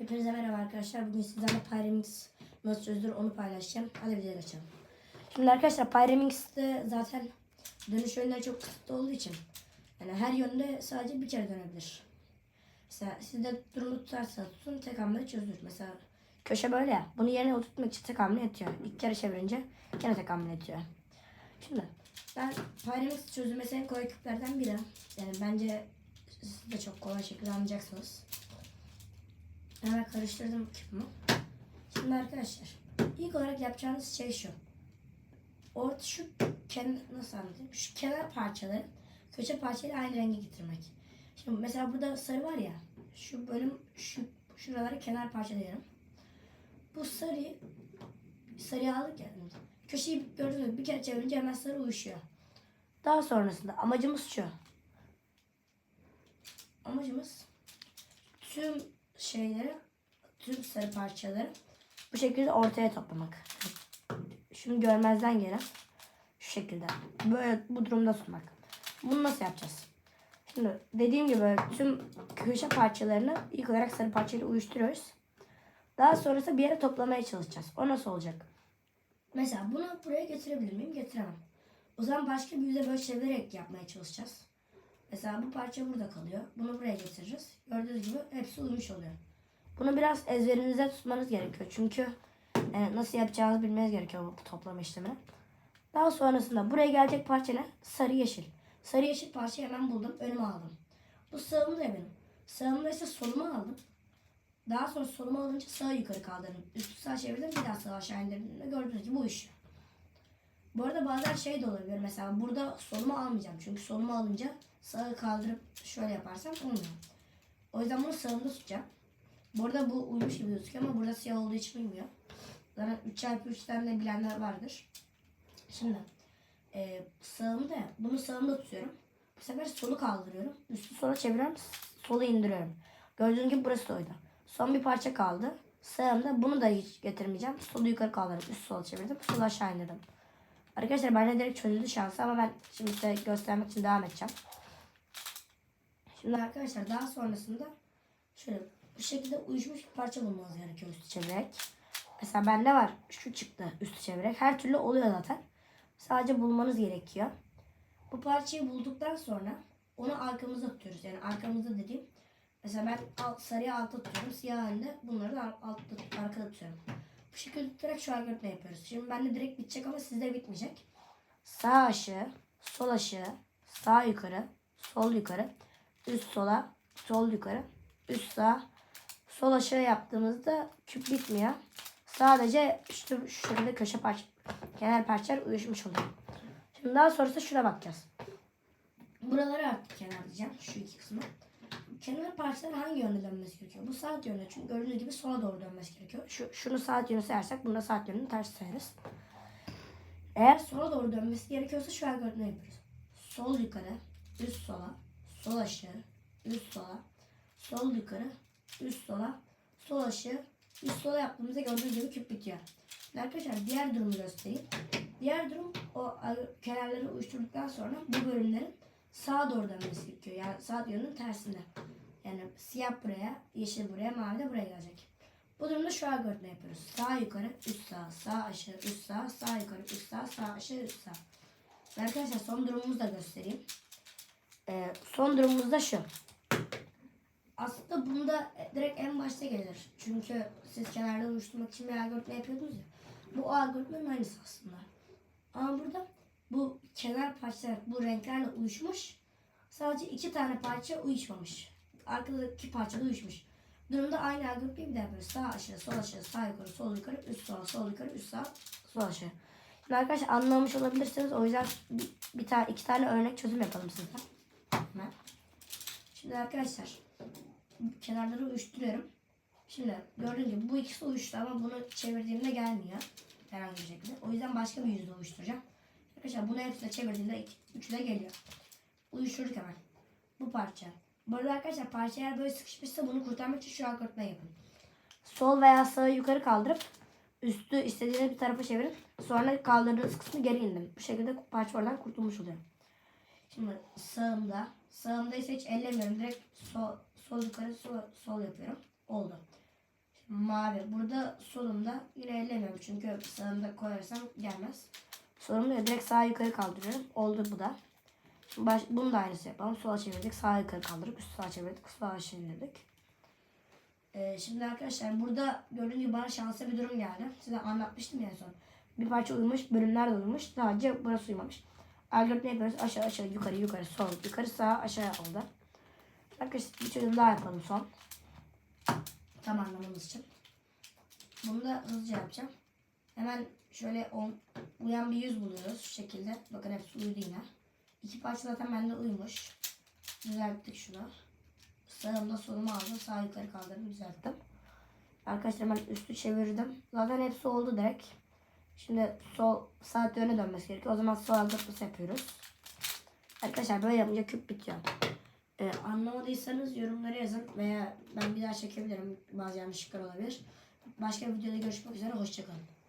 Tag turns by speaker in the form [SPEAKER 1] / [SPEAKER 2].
[SPEAKER 1] Hepinize merhaba arkadaşlar. Bugün sizlerle Pyramix nasıl çözülür onu paylaşacağım. Hadi videoya geçelim. Şimdi arkadaşlar Pyramix'te zaten dönüş yönleri çok kısıtlı olduğu için yani her yönde sadece bir kere dönebilir. Mesela siz de durumu tutarsanız tutun tek hamle çözülür. Mesela köşe böyle ya. Bunu yerine oturtmak için tek hamle yetiyor. İlk kere çevirince yine tek hamle yetiyor. Şimdi ben Pyramix çözülmesi en kolay küplerden biri. Yani bence siz de çok kolay şekilde anlayacaksınız. Hemen karıştırdım küpümü. Şimdi arkadaşlar ilk olarak yapacağınız şey şu. Orta şu kenar nasıl anlatayım? Şu kenar parçaları köşe parçayla aynı rengi getirmek. Şimdi mesela burada sarı var ya. Şu bölüm şu şuraları kenar parça diyelim. Bu sarıyı sarıyı aldık ya. Köşeyi gördünüz mü? Bir kere çevirince hemen sarı uyuşuyor. Daha sonrasında amacımız şu. Amacımız tüm şeyleri, tüm sarı parçaları bu şekilde ortaya toplamak. Şunu görmezden gelen şu şekilde. Böyle bu durumda tutmak. Bunu nasıl yapacağız? Şimdi dediğim gibi tüm köşe parçalarını ilk olarak sarı parçayla uyuşturuyoruz. Daha sonrasında bir yere toplamaya çalışacağız. O nasıl olacak? Mesela bunu buraya getirebilir miyim? Getiremem. O zaman başka bir yüze böyle çevirerek yapmaya çalışacağız. Mesela bu parça burada kalıyor. Bunu buraya getireceğiz. Gördüğünüz gibi hepsi uymuş oluyor. Bunu biraz ezberinizde tutmanız gerekiyor. Çünkü e, nasıl yapacağınızı bilmeniz gerekiyor bu toplama işlemini. Daha sonrasında buraya gelecek parça ne? Sarı yeşil. Sarı yeşil parçayı hemen buldum. Önüme aldım. Bu sağımda da benim. Sağımda ise solumu aldım. Daha sonra solumu alınca sağa yukarı kaldırdım. Üstü sağ çevirdim. Bir daha sağa aşağı indirdim. Gördüğünüz gibi bu iş. Bu arada bazen şey de olabilir. Mesela burada solumu almayacağım. Çünkü solumu alınca sağı kaldırıp şöyle yaparsam olmuyor. O yüzden bunu sağımda tutacağım. Bu arada bu uymuş gibi gözüküyor ama burada siyah olduğu için uymuyor. Zaten 3 çarpı 3'ten de bilenler vardır. Şimdi e, sağımda bunu sağımda tutuyorum. Bu sefer solu kaldırıyorum. Üstü sola çeviriyorum. Solu indiriyorum. Gördüğünüz gibi burası da oydu. Son bir parça kaldı. Sağımda bunu da hiç getirmeyeceğim. Solu yukarı kaldırıp üst sola çevirdim. Solu aşağı indirdim. Arkadaşlar bende direkt çözüldü şansı ama ben şimdi size göstermek için devam edeceğim. Şimdi arkadaşlar daha sonrasında şöyle bu şekilde uyuşmuş bir parça bulmanız gerekiyor üstü çevirerek. Mesela bende var şu çıktı üstü çevirerek. Her türlü oluyor zaten. Sadece bulmanız gerekiyor. Bu parçayı bulduktan sonra onu arkamızda tutuyoruz. Yani arkamızda dediğim mesela ben alt, sarıyı altta tutuyorum. Siyah halinde bunları da altta, arkada tutuyorum. Bu şekilde tutarak şu algoritma yapıyoruz. Şimdi bende direkt bitecek ama sizde bitmeyecek. Sağ aşağı, sol aşağı, sağ yukarı, sol yukarı, üst sola, sol yukarı, üst sağ, sol aşağı yaptığımızda küp bitmiyor. Sadece şu, şu şekilde köşe parça, kenar parçalar uyuşmuş oluyor. Şimdi daha sonrasında şuna bakacağız. Buraları artık kenarlayacağım. Şu iki kısmı. Kenar parçalar hangi yönde dönmesi gerekiyor? Bu saat yönü. Çünkü gördüğünüz gibi sola doğru dönmesi gerekiyor. Şu, şunu saat yönü sayarsak bunu da saat yönünü ters sayarız. Eğer sola doğru dönmesi gerekiyorsa şu algoritma yapıyoruz. Sol yukarı, üst sola, sol aşağı, üst sola, sol yukarı, üst sola, sol aşağı, üst sola yaptığımızda gördüğünüz gibi küp bitiyor. Arkadaşlar diğer durumu göstereyim. Diğer durum o kenarları uyuşturduktan sonra bu bölümlerin sağa doğru dönmesi gerekiyor. Yani saat yönünün tersinde. Yani siyah buraya, yeşil buraya, mavi de buraya gelecek. Bu durumda şu algoritma yapıyoruz. Sağ yukarı, üst sağ, sağ aşağı, üst sağ, sağ yukarı, üst sağ, sağ aşağı, üst sağ. Ve Arkadaşlar son durumumuzu da göstereyim. Ee, son durumumuz da şu. Aslında bunda direkt en başta gelir. Çünkü siz kenarda oluşturmak için bir algoritma yapıyordunuz ya. Bu algoritmanın aynısı aslında. Ama burada bu kenar parçalar bu renklerle uyuşmuş. Sadece iki tane parça uyuşmamış. Arkadaki parça uyuşmuş. Durumda aynı algoritmayı bir daha yapıyoruz. Sağ aşağı, sol aşağı, sağ yukarı, sol yukarı, üst sola, sol yukarı, üst sağ, sol aşağı. Şimdi arkadaşlar anlamış olabilirsiniz. O yüzden bir, bir tane, iki tane örnek çözüm yapalım sizden. Şimdi arkadaşlar kenarları uyuşturuyorum. Şimdi gördüğünüz gibi bu ikisi uyuştu ama bunu çevirdiğimde gelmiyor. Herhangi bir şekilde. O yüzden başka bir yüzde uyuşturacağım. Arkadaşlar bunu hepsine çevirdiğimde iki, üçü de geliyor. Uyuşturduk hemen. Bu parça. Bu arada arkadaşlar parça eğer böyle sıkışmışsa bunu kurtarmak için şu algoritma yapın. Sol veya sağı yukarı kaldırıp üstü istediğiniz bir tarafa çevirip sonra kaldırdığınız kısmı geri indim. Bu şekilde parça oradan kurtulmuş oluyor. Şimdi sağımda, sağımda ise hiç ellemiyorum. Direkt sol, sol yukarı sol, sol yapıyorum. Oldu. mavi. Burada solumda yine ellemiyorum çünkü sağımda koyarsam gelmez. Solumda direkt sağa yukarı kaldırıyorum. Oldu bu da. Baş, bunu da aynısı yapalım. Sola çevirdik, sağa yukarı kaldırdık. Üst sağa çevirdik, sağa çevirdik. Ee, şimdi arkadaşlar burada gördüğünüz gibi bana şanslı bir durum geldi. Size anlatmıştım ya son. Bir parça uyumuş, bölümler de uyumuş. Sadece burası uyumamış. Algoritma yapıyoruz. Aşağı aşağı yukarı yukarı sol yukarı sağ aşağı oldu. Arkadaşlar bir çözüm daha yapalım son. Tam anlamamız için. Bunu da hızlıca yapacağım. Hemen şöyle on, uyan bir yüz buluyoruz şu şekilde. Bakın hepsi uyudu yine. İki parça zaten bende uymuş. Düzelttik şunu. Sağımda solumu aldım. Sağ yukarı kaldırdım. Düzelttim. Arkadaşlar ben üstü çevirdim. Zaten hepsi oldu direkt. Şimdi sol saat yöne dönmesi gerekiyor. O zaman sol algoritması yapıyoruz. Arkadaşlar böyle yapınca küp bitiyor. Ee, anlamadıysanız yorumlara yazın veya ben bir daha çekebilirim. Bazı yanlışlıklar olabilir. Başka bir videoda görüşmek üzere. Hoşçakalın.